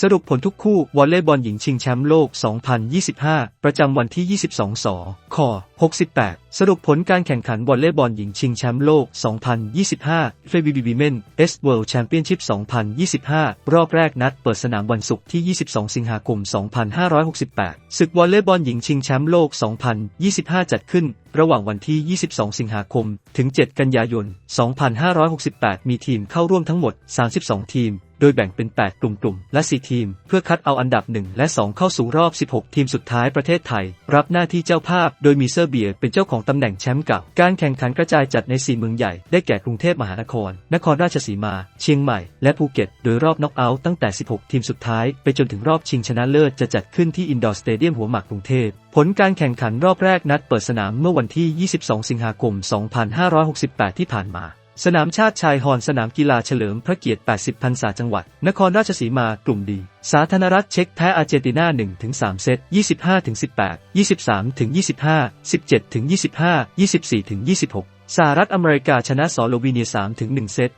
สรุปผลทุกคู่วอลเลย์บอลหญิงชิงแชมป์โลก 2025 ประจำวันที่ 22 สค 68 สรุปผลการแข่งขันวอลเลย์บอลหญิงชิงแชมป์โลก 2025 f e b b Women S World Championship 2025 รอบแรกนัดเปิดสนามวันศุกร์ที่ 22 สิงหาคม 2568 ศึกวอลเลย์บอลหญิงชิงแชมป์โลก 2025 จัดขึ้น ระหว่างวันที่ 22 สิงหาคม ถึง 7 กันยายน 2568 มีทีมเข้าร่วมทั้งหมด 32 ทีมโดยแบ่งเป็น 8 กลุ่มๆและ 4 ทีม เพื่อคัดเอาอันดับ 1 และ 2 เข้าสู่รอบ 16 ทีมสุดท้ายประเทศไทย รับหน้าที่เจ้าภาพ โดยมีเซอร์เบียเป็นเจ้าของตำแหน่งแชมป์เก่า การแข่งขันกระจายจัดใน 4 เมืองใหญ่ ได้แก่กรุงเทพมหานคร นครราชสีมา เชียงใหม่ และภูเก็ต โดยรอบน็อกเอาท์ตั้งแต่ 16 ทีมสุดท้าย ไปจนถึงรอบชิงชนะเลิศจะจัดขึ้นที่อินดอร์สเตเดียมหัวหมากกรุงเทพผลการแข่งขันรอบแรกนัดเปิดสนามเมื่อวันที่ 22 สิงหาคม 2568 ที่ผ่านมา สนามชาติชายฮอนสนามกีฬาเฉลิมพระเกียรติ 80 พรรษาจังหวัด นครราชสีมากลุ่มดี สาธารณรัฐเช็กแพ้อาร์เจนตินา 1-3 เซต 25-18 23-25 17-25 24-26 สหรัฐอเมริกาชนะสโลวีเนีย 3-1 เซต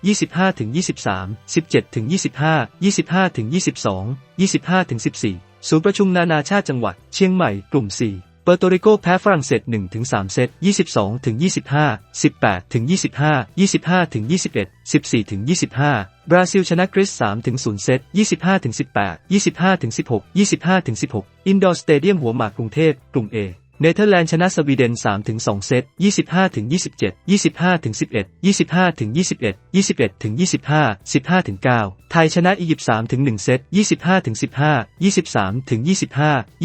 25-23 17-25 25-22 25-14 ศูนย์ประชุมนานาชาติจังหวัด เชียงใหม่ กลุ่ม 4 เปอร์โตริโกแพ้ฝรั่งเศส1-3เซต 22-25 18-25 25-21 14-25 บราซิลชนะกรีซ3-0เซต 25-18 25-16 25-16 อินดอร์สเตเดียมหัวหมากกรุงเทพกลุ่ม A เนเธอร์แลนด์ชนะสวีเดน 3-2 เซต 25-27 25-11 25-21 21-25 15-9 ไทยชนะอียิปต์ 3-1 เซต 25-15 23-25 25-15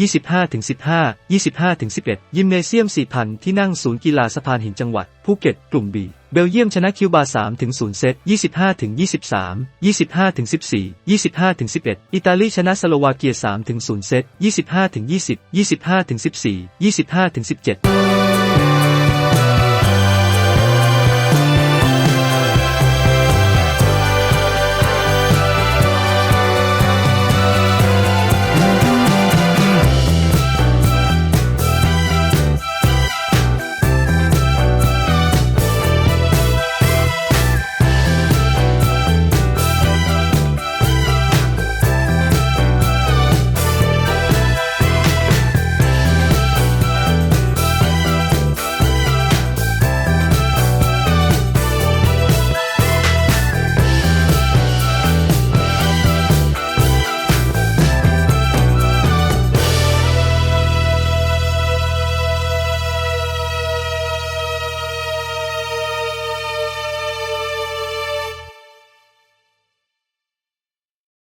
25-11 ยิมเนเซียม 4,000 ที่นั่งศูนย์กีฬาสะพานหินจังหวัดภูเก็ต กลุ่มบีเบลเยียมชนะคิวบา3-0เซต 25-23 25-14 25-11 อิตาลีชนะสโลวาเกีย3-0เซต 25-20 25-14 25-17